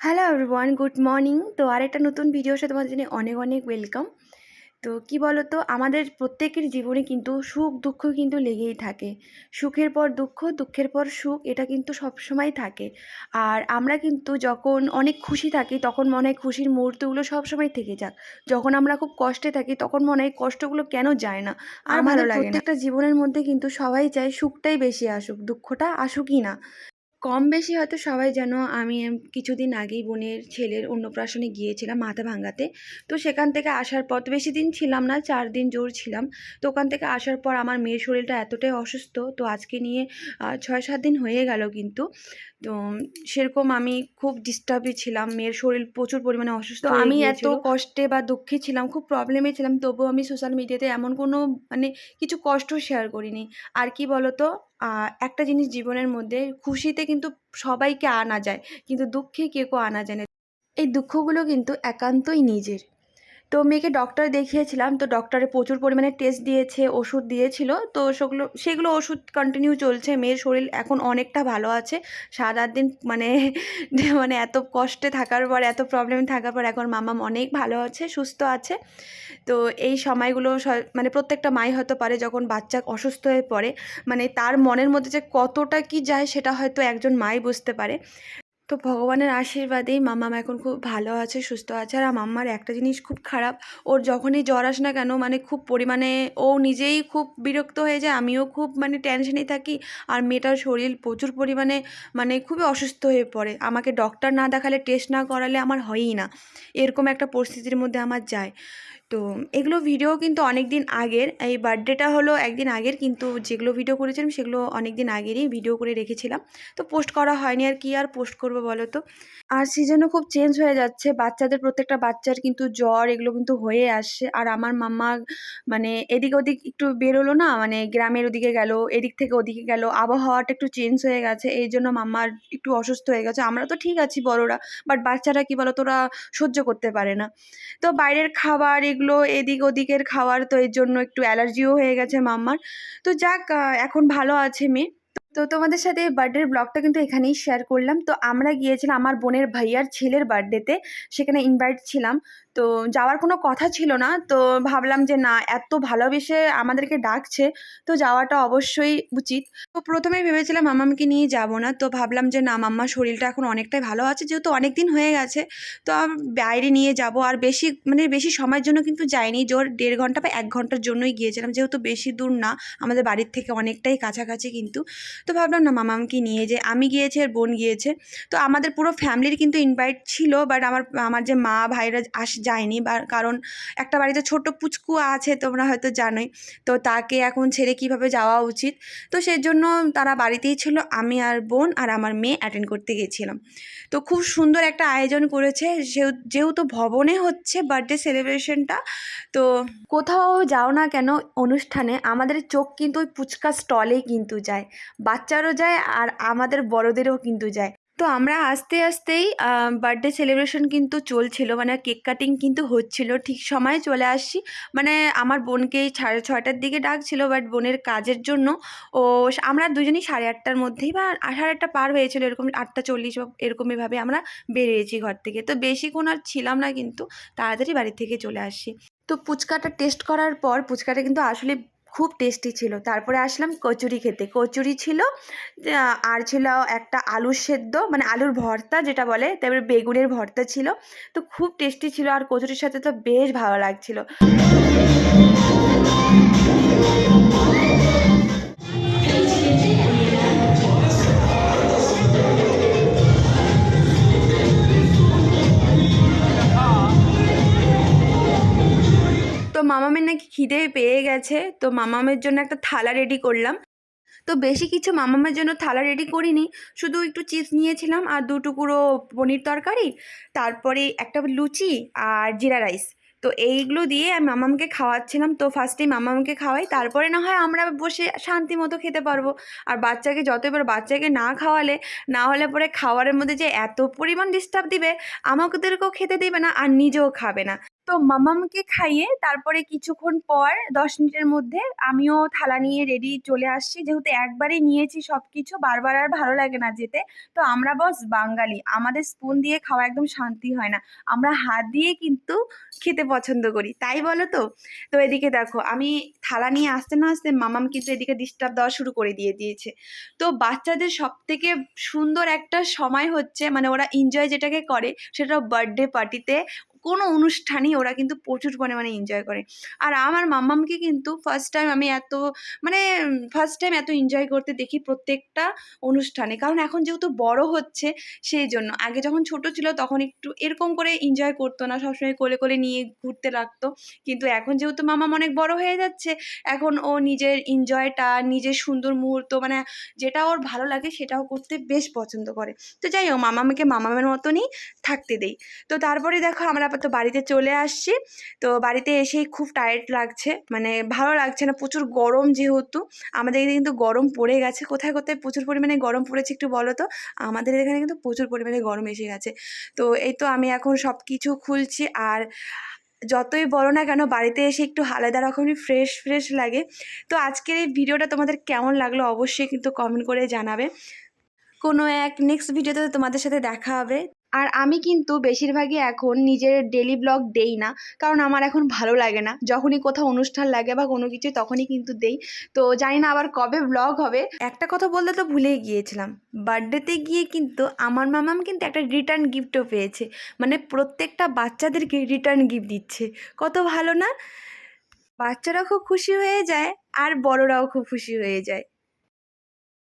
Hello everyone good morning তো আরেকটা নতুন ভিডিওর সাথে তোমাদের জন্য অনেক অনেক ওয়েলকাম তো কি বলো তো আমাদের প্রত্যেকের জীবনে কিন্তু সুখ দুঃখ কিন্তু লেগেই থাকে। সুখের পর দুঃখ দুঃখের পর সুখ এটা কিন্তু সবসময় থাকে। আর আমরা কিন্তু যখন অনেক খুশি থাকি তখন মনে হয় খুশির মুহূর্তগুলো সবসময় থেকে যাক। যখন আমরা খুব কষ্টে থাকি তখন মনে হয় কষ্টগুলো কেন যায় না? আর ভালো লাগে প্রত্যেকটা জীবনের মধ্যে কিন্তু সবাই চায় সুখটাই বেশি আসুক দুঃখটা আসুকই না। কম বেশি হয়তো সবাই জানো আমি কিছুদিন আগেই বোনের ছেলের অন্নপ্রাশনে গিয়েছিলাম মাথা ভাঙাতে তো সেখান থেকে আসার পর তো বেশি দিন ছিলাম না চার দিন জোর ছিলাম। তো ওখান থেকে আসার পর আমার মেয়ের শরীরটা এতটাই অসুস্থ তো আজকে নিয়ে ছয় সাত দিন হয়ে গেল কিন্তু। তো সেরকম আমি খুব ডিস্টার্বই ছিলাম মেয়ের শরীর প্রচুর পরিমাণে অসুস্থ। আমি এত কষ্টে বা দুঃখে ছিলাম খুব প্রবলেমে ছিলাম তবুও আমি সোশ্যাল মিডিয়াতে এমন কোনো মানে কিছু কষ্ট শেয়ার করিনি। আর কি বলতো একটা জিনিস জীবনের মধ্যে খুশিতে কিন্তু সবাইকে আনা যায়, কিন্তু দুঃখে কেউ আনা যায় না। এই দুঃখগুলো কিন্তু একান্তই নিজের। তো মেয়েকে ডক্টর দেখিয়েছিলাম, তো ডক্টরে প্রচুর পরিমাণে টেস্ট দিয়েছে, ওষুধ দিয়েছিল, তো সেগুলো সেগুলো ওষুধ কন্টিনিউ চলছে। মেয়ের শরীর এখন অনেকটা ভালো আছে। সাত আট দিন মানে মানে এত কষ্টে থাকার পর, এত প্রবলেম থাকার পর এখন মামাম অনেক ভালো আছে, সুস্থ আছে। তো এই সময়গুলো মানে প্রত্যেকটা মাই হয়তো পারে যখন বাচ্চা অসুস্থ হয়ে পড়ে। মানে তার মনের মধ্যে যে কতটা কি যায় সেটা হয়তো একজন মাই বুঝতে পারে। তো ভগবানের আশীর্বাদেই মাম্মাম এখন খুব ভালো আছে, সুস্থ আছে। আর মাম্মার একটা জিনিস খুব খারাপ, ওর যখনই জ্বর আসে না কেন মানে খুব পরিমাণে ও নিজেই খুব বিরক্ত হয়ে যায়, আমিও খুব মানে টেনশনেই থাকি। আর মেয়েটার শরীর প্রচুর পরিমাণে মানে খুবই অসুস্থ হয়ে পড়ে। আমাকে ডক্টর না দেখালে টেস্ট না করালে আমার হয়ই না। এরকম একটা পরিস্থিতির মধ্যে আমার যায়। তো এগুলো ভিডিও কিন্তু অনেক দিন আগের। এই বার্থডেটা হলো একদিন আগের, কিন্তু যেগুলো ভিডিও করেছিলাম সেগুলো অনেক দিন আগেরই ভিডিও করে রেখেছিলাম। তো পোস্ট করা হয়নি আর কি আর পোস্ট করব বলো তো? আর সিজনও খুব চেঞ্জ হয়ে যাচ্ছে। বাচ্চাদের প্রত্যেকটা বাচ্চার কিন্তু জ্বর এগুলো কিন্তু হয়ে আসছে। আর আমার মাম্মা মানে এদিক ওদিক একটু বেরোলো না মানে গ্রামের ওদিকে গেল, এদিক থেকে ওদিকে গেল। আবহাওয়াটা একটু চেঞ্জ হয়ে গেছে, এই জন্য মাম্মার একটু অসুস্থ হয়ে গেছে। আমরা তো ঠিক আছি বড়রা বাট বাচ্চারা কি বলো, তোরা সহ্য করতে পারে না। তো বাইরের খাবার এগুলো এদিক ওদিকের খাওয়ার তো এর জন্য একটু অ্যালার্জিও হয়ে গেছে মাম্মার। তো যাক এখন ভালো আছে মেয়ে। তো তোমাদের সাথে এই বার্থডের ব্লগটা কিন্তু এখানেই শেয়ার করলাম। তো আমরা গিয়েছিলাম আমার বোনের ভাইয়ার ছেলের বার্থডেতে সেখানে ইনভাইট ছিলাম। তো যাওয়ার কোনো কথা ছিল না, তো ভাবলাম যে না, এত ভালোবেসে আমাদেরকে ডাকছে, তো যাওয়াটা অবশ্যই উচিত। তো প্রথমে ভেবেছিলাম মাম্মামকে নিয়ে যাব না, তো ভাবলাম যে না, মাম্মার শরীরটা এখন অনেকটাই ভালো আছে, যেহেতু অনেক দিন হয়ে গেছে, তো বাইরে নিয়ে যাব। আর বেশি মানে বেশি সময়ের জন্য কিন্তু যাইনি, জোর দেড় ঘণ্টা বা এক ঘণ্টার জন্যই গিয়েছিলাম, যেহেতু বেশি দূর না, আমাদের বাড়ির থেকে অনেকটাই কাছাকাছি কিন্তু। তো ভাবলাম, না, মামামকে নিয়ে যে, আমি গিয়েছি আর বোন গিয়েছে। তো আমাদের পুরো ফ্যামিলির কিন্তু ইনভাইট ছিল বাট আমার আমার যে মা ভাইরা আস, যায়নি, বা, কারণ একটা বাড়িতে ছোট পুচকু আছে, তোমরা হয়তো জানোই। তো তাকে এখন ছেড়ে কীভাবে যাওয়া উচিত? তো সেজন্য তারা বাড়িতেই ছিল, আমি আর বোন আর আমার মেয়ে অ্যাটেন্ড করতে গেছিলাম। তো খুব সুন্দর একটা আয়োজন করেছে যেহেতু ভবনে হচ্ছে বার্থডে সেলিব্রেশনটা তো কোথাও যাও না কেন অনুষ্ঠানে, আমাদের চোখ কিন্তু ওই ফুচকা স্টলেই কিন্তু যায়। বাচ্চারও যায় আর আমাদের বড়দেরও কিন্তু যায়। তো আমরা আস্তে আস্তেই বার্থডে সেলিব্রেশন কিন্তু চলছিল মানে কেক কাটিং কিন্তু হচ্ছিল। ঠিক সময়ে চলে আসছি। মানে আমার বোনকে সাড়ে ছয়টার দিকে ডাকছিল বাট বোনের কাজের জন্য ও, আমরা দুজনেই সাড়ে আটটার মধ্যেই বা সাড়ে আটটা পার হয়েছিল, এরকম আটটা চল্লিশ বা এরকমইভাবে আমরা বেরিয়েছি ঘর থেকে। তো বেশিক্ষণ আর ছিলাম না কিন্তু তাড়াতাড়ি বাড়ি থেকে চলে আসছি। তো পুচকাটা টেস্ট করার পর, পুচকাটা কিন্তু আসলে খুব টেস্টি ছিল। তারপরে আসলাম কচুরি খেতে। কচুরি ছিল আর ছিল একটা আলুর সেদ্ধ মানে আলুর ভর্তা যেটা বলে, তারপরে বেগুনের ভর্তা ছিল। তো খুব টেস্টি ছিল আর কচুরির সাথে তো বেশ ভালো লাগছিল। খিদে পেয়ে গেছে, তো মামামের জন্য একটা থালা রেডি করলাম। তো বেশি কিছু মামামের জন্য থালা রেডি করিনি, শুধু একটু চিপস নিয়েছিলাম আর দু টুকরো পনির তরকারি, তারপরে একটা লুচি আর জিরা রাইস তো এইগুলো দিয়ে আমি মামামকে খাওয়াচ্ছিলাম, তো ফার্স্টেই মামামকে খাওয়াই, তারপরে না হয় আমরা বসে শান্তি মতো খেতে পারব। আর বাচ্চাকে যত এবার বাচ্চাকে না খাওয়ালে, না হলে পরে খাওয়ারের মধ্যে যে এত পরিমাণ ডিস্টার্ব দিবে আমাদেরকেও খেতে দেবে না, আর নিজেও খাবে না। তো মামামকে খাইয়ে তারপরে কিছুক্ষণ পর দশ মিনিটের মধ্যে আমিও থালা নিয়ে রেডি চলে আসছি। যেহেতু একবারই নিয়েছি সব কিছু বারবার আর ভালো লাগে না যেতে। তো আমরা বস বাঙালি। আমাদের স্পুন দিয়ে খাওয়া একদম শান্তি হয় না। আমরা হাত দিয়ে কিন্তু খেতে পছন্দ করি। তাই বলো তো? তো এদিকে দেখো, আমি থালা নিয়ে আসতে না আসতে মামাম কিন্তু এদিকে ডিস্টার্ব দেওয়া শুরু করে দিয়ে দিয়েছে। তো বাচ্চাদের সব থেকে সুন্দর একটা সময় হচ্ছে মানে ওরা এনজয় যেটাকে করে, সেটা বার্থডে পার্টিতে কোনো অনুষ্ঠানই ওরা কিন্তু প্রচুর পরিমাণে এনজয় করে। আর আমার মাম্মামকে কিন্তু ফার্স্ট টাইম আমি এত মানে ফার্স্ট টাইম এত এনজয় করতে দেখি প্রত্যেকটা অনুষ্ঠানে। কারণ এখন যেহেতু বড় হচ্ছে সেই জন্য। আগে যখন ছোট ছিল তখন একটু এরকম করে এনজয় করতো না, সবসময় কোলে কোলে নিয়ে ঘুরতে লাগতো। কিন্তু এখন যেহেতু মামাম অনেক বড় হয়ে যাচ্ছে, এখন ও নিজের এনজয়টা নিজের সুন্দর মুহূর্ত মানে যেটা ওর ভালো লাগে সেটাও করতে বেশ পছন্দ করে। তো যাই হোক মামামকে মামামের মতনই থাকতে দেই। তো তারপরে দেখো আমরা আপাতত বাড়িতে চলে আসছি। তো বাড়িতে এসেই খুব টায়ার্ড লাগছে। মানে ভালো লাগছে না, প্রচুর গরম যেহেতু। আমাদের এখানে কিন্তু গরম পড়ে গেছে। কোথায় কোথায় প্রচুর পরিমাণে গরম পড়েছে একটু বলো তো? আমাদের এখানে কিন্তু প্রচুর পরিমাণে গরম এসে গেছে। তো এই তো আমি এখন সব কিছু খুলছি আর যতই বলো না কেন, বাড়িতে এসে একটু আলাদা রকমই ফ্রেশ ফ্রেশ লাগে। তো আজকের এই ভিডিওটা তোমাদের কেমন লাগল অবশ্যই কিন্তু কমেন্ট করে জানাবে। কোনো এক নেক্সট ভিডিওতে তোমাদের সাথে দেখা হবে। আর আমি কিন্তু বেশিরভাগই এখন নিজের ডেলি ব্লগ দেই না, কারণ আমার এখন ভালো লাগে না। যখনই কোথাও অনুষ্ঠান লাগে বা কোনো কিছু তখনই কিন্তু দেই। তো জানি না আবার কবে ব্লগ হবে। একটা কথা বলতে তো ভুলেই গিয়েছিলাম। বার্থডেতে গিয়ে কিন্তু আমার মামাম কিন্তু একটা রিটার্ন গিফটও পেয়েছে। মানে প্রত্যেকটা বাচ্চাদেরকে রিটার্ন গিফট দিচ্ছে। কত ভালো না? বাচ্চারা খুব খুশি হয়ে যায়, আর বড়রাও খুব খুশি হয়ে যায়।